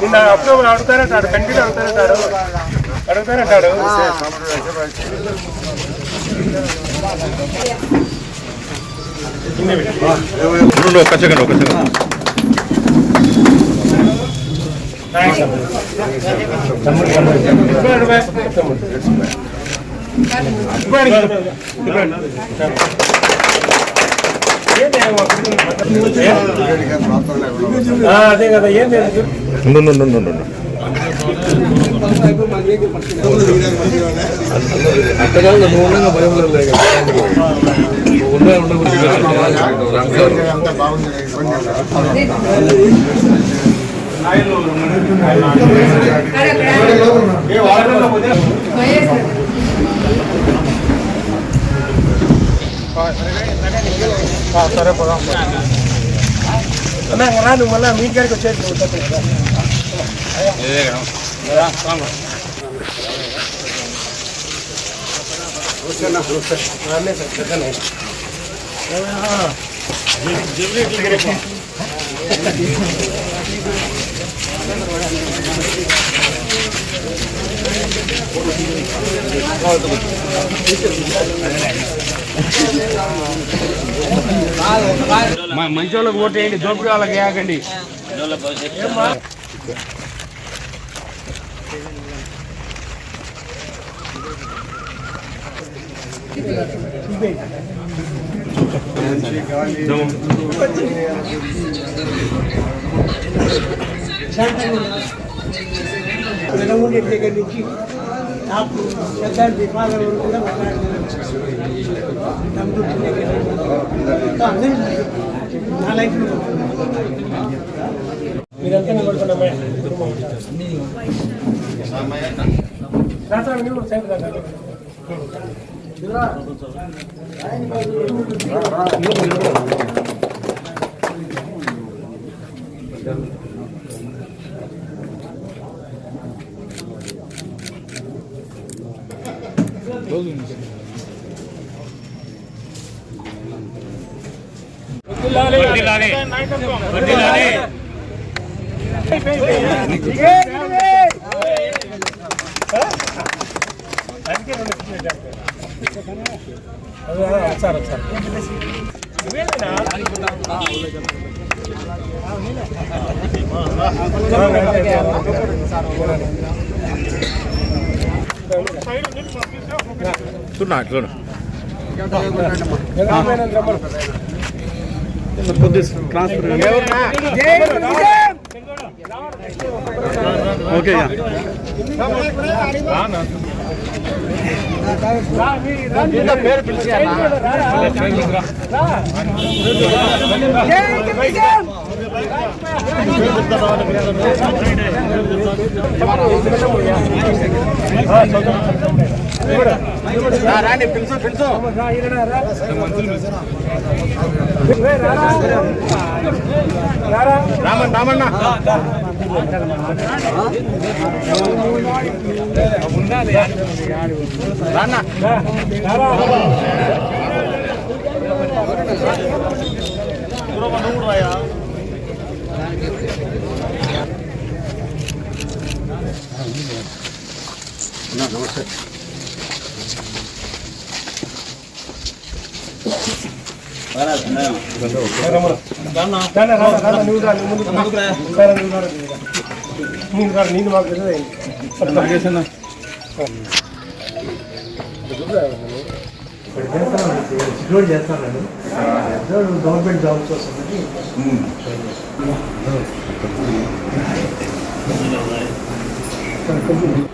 నిన్న అప్పుడు అడుగుతానంటాడు కంటిన్యూ అడుగుతానంటాడు అడుగుతానంటాడు ఒక్క సెకండ్ ఒక్క సెకండ్ అదే కదా ఏం లేదు ఉండు, ఉండు, ఉండు, ఉండు, ఉండు. సరే పోదాం అన్నా రా నువ్వు మళ్ళీ మీ గారికి వచ్చేసి మంచి వాళ్ళకి ఓటు వేయండి దోపిడీ వాళ్ళకి వేయకండి వెలగొండ దగ్గర నుంచి నాకు పెద్దాంటి ఫాదర్ వరకు కూడా మాట్లాడుతున్నారు మీరంతా దగ్గర రాత్రి నా లైఫ్లో మీరంతా మీరు కూడా సైడ్ దాకా సార్ సార్ చూడు చూడు ఓకే రాండి పిలుచు పిలుచు రామన్ రామన్న రాన్న నీళ్ళు మాకు తెలియదు ఎక్స్ప్లోర్ గవర్నమెంట్ జాబ్స్ వస్తుందని పుట్టడానికి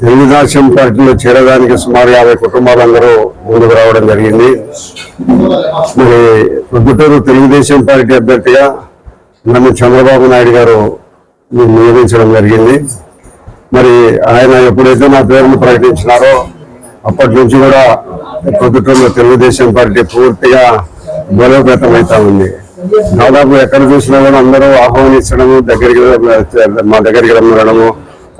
తెలుగుదేశం పార్టీలో చేరడానికి సుమారు యాభై కుటుంబాలందరూ ముందుకు రావడం జరిగింది. మరి ప్రొద్దుటూరు తెలుగుదేశం పార్టీ అభ్యర్థిగా నన్ను చంద్రబాబు నాయుడు గారు నియమించడం జరిగింది. మరి ఆయన ఎప్పుడైతే నా పేరును ప్రకటించినారో అప్పటి నుంచి కూడా ప్రభుత్వంలో తెలుగుదేశం పార్టీ పూర్తిగా బలోపేతం అవుతా ఉంది. దాదాపు ఎక్కడ చూసినా కూడా అందరూ ఆహ్వానించడము దగ్గరికి మా దగ్గరికి రమ్మడము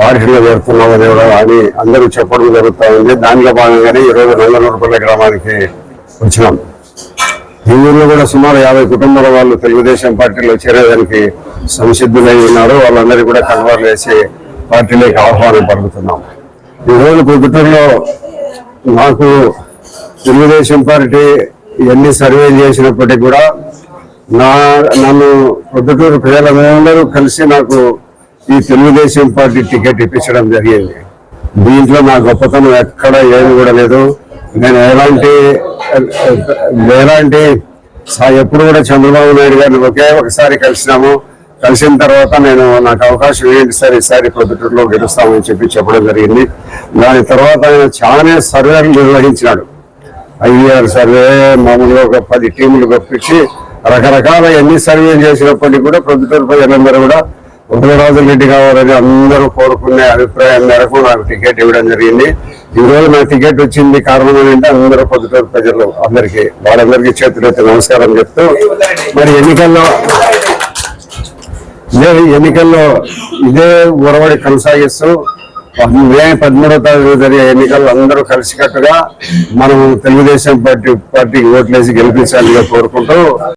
పార్టీలో చేరుతున్నామని కూడా అని అందరూ చెప్పడం జరుగుతూ ఉంది. దానిలో భాగంగానే ఈరోజు నంగనూరుపల్లి గ్రామానికి వచ్చినాం. ఈ ఊర్లో కూడా సుమారు యాభై కుటుంబాల వాళ్ళు తెలుగుదేశం పార్టీలో చేరేదానికి సంసిద్ధులై ఉన్నారు. వాళ్ళందరికీ కూడా కన్వర్లు వేసి పార్టీలోకి ఆహ్వానం పలుకుతున్నాం. ఈ రోజు పొద్దుటూరులో నాకు తెలుగుదేశం పార్టీ ఎన్ని సర్వే చేసినప్పటికీ కూడా నా నన్ను పొద్దుటూరు ప్రజలందరూ కలిసి నాకు ఈ తెలుగుదేశం పార్టీ టికెట్ ఇప్పించడం జరిగింది. దీంట్లో నా గొప్పతనం ఎక్కడ ఏమి కూడా లేదు. నేను ఎలాంటి ఎలాంటి ఎప్పుడు కూడా చంద్రబాబు నాయుడు గారిని ఒకే ఒకసారి కలిసినాము. కలిసిన తర్వాత నేను నాకు అవకాశం ఏంటి సార్ ఈసారి పొద్దుటూరులో గెలుస్తామని చెప్పి చెప్పడం జరిగింది. దాని తర్వాత ఆయన చాలా సర్వేలు నిర్వహించినాడు. ఐవీఆర్ సర్వే మామూలుగా ఒక పది టీములు గొప్పించి రకరకాల ఎన్ని సర్వేలు చేసినప్పటికీ కూడా పొద్దుటూరు ప్రజలందరూ కూడా ఉదయరాజు రెడ్డి కావాలని అందరూ కోరుకునే అభిప్రాయం మేరకు నాకు టికెట్ ఇవ్వడం జరిగింది. ఈ రోజు నాకు టికెట్ వచ్చింది కారణం ఏంటంటే అందరూ పొద్దుటూరు ప్రజలు అందరికీ వాళ్ళందరికీ చేతులెత్తి నమస్కారం చెప్తూ మరి ఎన్నికల్లో ఇదే ఎన్నికల్లో ఇదే ఉరవడి కొనసాగిస్తూ మే పదమూడవ తారీఖు జరిగే ఎన్నికల్లో అందరూ కలిసికట్టుగా మనం తెలుగుదేశం పార్టీ పార్టీకి ఓట్లేసి గెలిపించాలని కోరుకుంటూ